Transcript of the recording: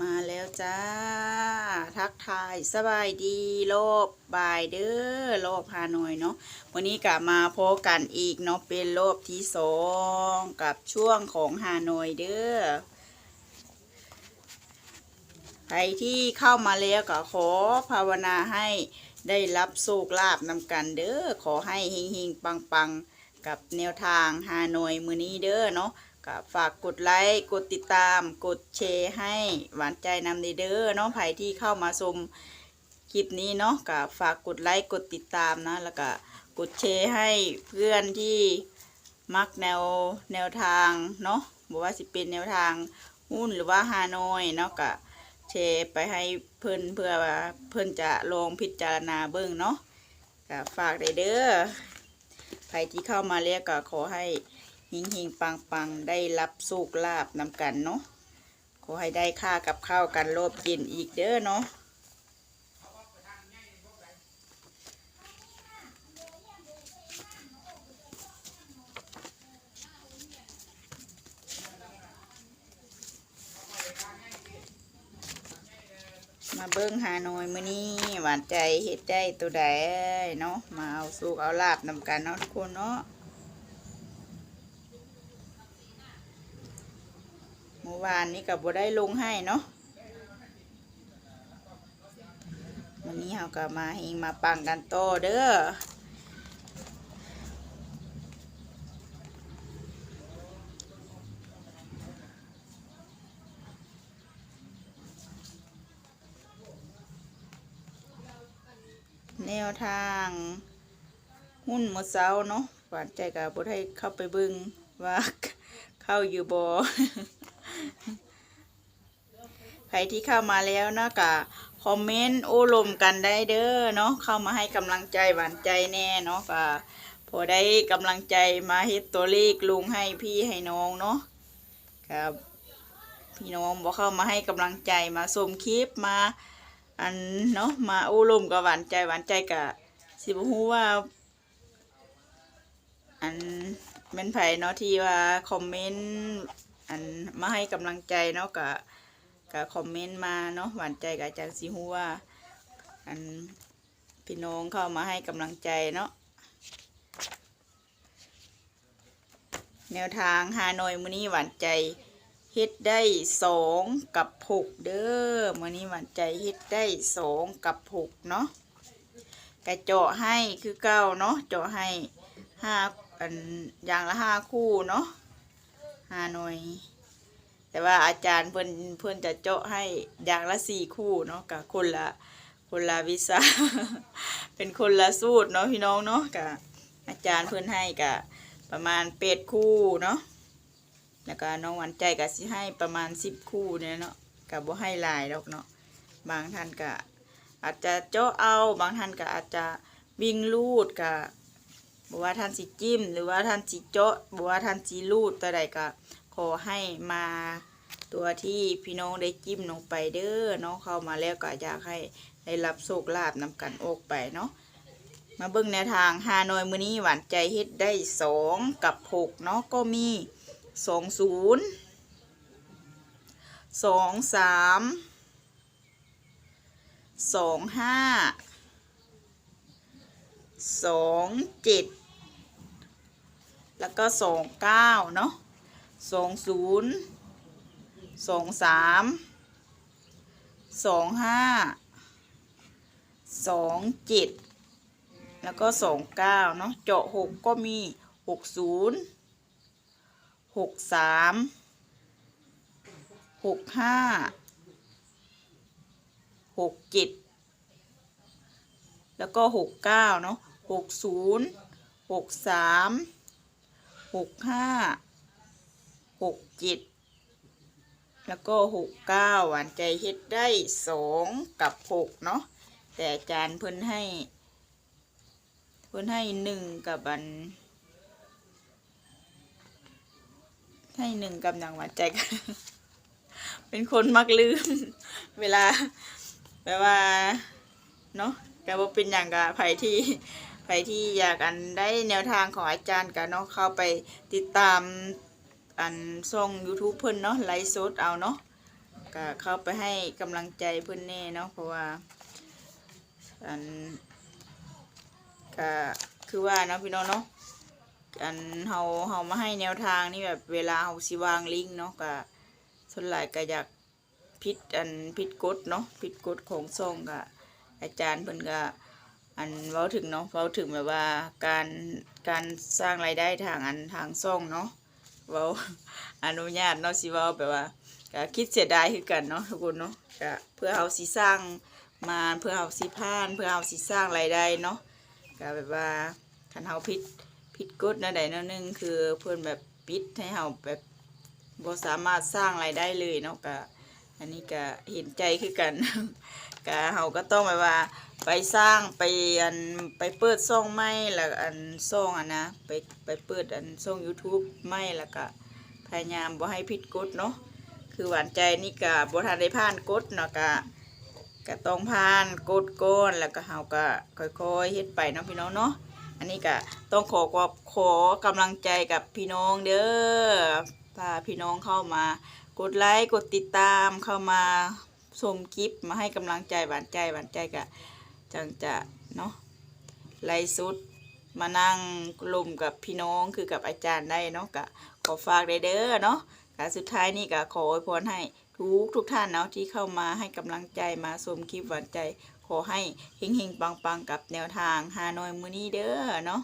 มาแล้วจ้า ทักทายสบายดีโลบบายเด้อโลบฮานอยเนาะวันนี้กลับมาพบกันอีกเนาะเป็นโลบที่สองกับช่วงของฮานอยเด้อใครที่เข้ามาแล้วก็ขอภาวนาให้ได้รับโชคลาภนำกันเด้อขอให้เฮงๆปังๆ กับแนวทางฮานอยมือนี้เด้อเนาะ ก็ฝากกดไลค์กดติดตาม กดแชร์ให้หวานใจนำเด้อเนาะใครที่เข้ามาชมคลิปนี้เนาะก็ฝากกดไลค์กดติดตามนะ แล้วก็กดแชร์ให้เพื่อนที่มักแนวแนวทางเนาะบอกว่าสิเป็นแนวทางหุ้นหรือว่าฮานอยเนาะก็แชร์ไปให้เพื่อนเพื่อว่าเพื่อนจะลองพิจารณาเบิ่งเนาะก็ฝากได้เด้อใครที่เข้ามาแล้วก็ขอให้ หิงหิงปังปังได้รับสุกลาบนำกันเนาะขอให้ได้ค่ากับข้าวกันโลบกินอีกเด้อเนาะมาเบิ้งหาหน่อยมื้อนี้หวานใจเฮ็ดได้ตัวใดเนาะมาเอาสุกเอาลาบนำกันเนาะทุกคนเนาะ มื่อวานนี้กับบัได้ลงให้เนาะวันนี้เราก็มาเฮงมาปังกันโตอเด้อแนวทางหุ้นมดเซาเนาะหวานใจกับบัได้เข้าไปบึงว่าเข้าอยู่บอ ใครที่เข้ามาแล้วเนาะกะคอมเมนต์โอ้ลมกันได้เด้อเนาะเข้ามาให้กำลังใจหวานใจแน่เนาะกะพอได้กำลังใจมาเฮ็ดตัวเลขลุงให้พี่ให้น้องเนาะครับพี่น้องบอกเข้ามาให้กำลังใจมาชมคลิปมาอันเนาะมาโอ้ลมกับหวานใจหวานใจกะสิบฮู้ว่า อันเป็นไผเนาะที่ว่าคอมเมนต์ อันมาให้กำลังใจเนาะกะกะคอมเมนต์มาเนาะหวานใจกับอาจารย์สิฮู้ว่าอันพี่น้องเข้ามาให้กำลังใจเนาะแนวทางฮานอยมือนี้หวานใจเฮ็ดได้สองกับหกเด้อมือนี้หวานใจเฮ็ดได้สองกับหกเนาะกระเจาะให้คือเก้าเนาะเจาะให้ห้าอันอย่างละห้าคู่เนาะ ห้าหน่วย แต่ว่าอาจารย์เพิ่อนเพิ่อนจะเจาะให้อย่างละสี่คู่เนาะกับคนละคนละวิชาเป็นคนละสูตรเนาะพี่น้องเนาะกับอาจารย์เพิ่อนให้กับประมาณเป็ดคู่เนาะแล้วก็น้องหวันใจก็สิให้ประมาณสิบคู่เนี่ยเนาะกับบ่ให้ลายดอกเนาะบางท่านก็อาจจะเจาะเอาบางท่านก็อาจจะวิ่งลูดกับ บอกว่าท่านสิจิ้ม หรือว่าท่านสิเจาะบอกว่าท่านสิรูดตัวใดก็ขอให้มาตัวที่พี่น้องได้จิ้มลงไปเด้อเนาะเข้ามาแล้วก็อยากให้ได้รับโชคลาภนำกันออกไปเนาะมาเบิ่งแนวทางฮานอยมื้อนี้หวานใจเฮ็ดได้สองกับหกเนาะก็มีสองศูนย์สองสามสองห้า สองเจ็ดแล้วก็สองเก้าเนาะสองศูนย์สองสามสองห้าสองเจ็ดแล้วก็สองเก้าเนาะเจาะหกก็มีหกศูนย์หกสามหกห้าหกเจ็ดแล้วก็หกเก้าเนาะ หกศูนย์หกสามหกห้าหกเจ็ดแล้วก็หกเก้าหวานใจเฮ็ดได้สองกับหกเนาะแต่อาจารย์เพิ่นให้ เพิ่นให้หนึ่งกับอัน ให้หนึ่งกับหนังหวานใจกันเป็นคนมักลืม เวลาแบบว่า เนาะก็บ่เป็นอย่างกับไผที่ ไผที่อยากอันได้แนวทางของอาจารย์ก็เนาะเข้าไปติดตามอันช่อง YouTube เพิ่นเนาะไลฟ์สดเอาเนาะก็เข้าไปให้กำลังใจเพื่อนแน่เนาะเพราะว่าอันก็คือว่าเนาะพี่น้องเนาะอันเฮาเฮามาให้แนวทางนี่แบบเวลาเฮาสิวางลิงก์เนาะก็ส่วนหลายก็อยากผิดอันผิดกฎเนาะผิดกฎของซ่องก็อาจารย์เพิ่นก็ อันเว้าถึงเนาะเว้าถึงแบบว่าการการสร้างรายได้ทางอันทางซ่องเนาะเว้าอนุญาตเนาะสิเว้าแบบว่าก็คิดเสียดายคือกันเนาะทุกคนเนาะก็เพื่อเฮาสิสร้างมาเพื่อเฮาสิพาน เพื่อเฮาสิสร้างรายได้เนาะก็แบบว่าคันเฮาผิดผิดกฎแนวใดนวหนึงคือเพิ่อนแบบปิดให้เฮาแบบบ่สามารถสร้างรายได้เลยเนาะก็อันนี้ก็เห็นใจคือกันก็เฮาก็ต้องแบบว่า ไปสร้างไปอันไปเปิดช่องใหม่แล้วอันช่องอะนะไปไปเปิดอันช่อง YouTube ใหม่แล้วก็พยายามบ่ให้ผิดกฎเนาะคือหวานใจนี่ก็บ่ทันได้ผ่านกฎเนาะก็ก็ต้องผ่านกฎก่อนแล้วก็เฮาก็ค่อยๆเฮ็ดไปเนาะพี่น้องเนาะอันนี้ก็ต้องขอขอบขอกำลังใจกับพี่น้องเด้อพาพี่น้องเข้ามากดไลค์กดติดตามเข้ามา ชมคลิปมาให้กำลังใจหวานใจหวานใจก็จังจะเนาะไลฟ์สุดมานั่งกลุ่มกับพี่น้องคือกับอาจารย์ได้เนาะก็ขอฝากได้เด้อเนาะกสุดท้ายนี่ก็ขออวยพรให้ทุกทุกท่านเนาะที่เข้ามาให้กำลังใจมาชมคลิปหวานใจ ขอให้เฮงๆปังๆกับแนวทางฮานอยมือนี้เด้อเนาะ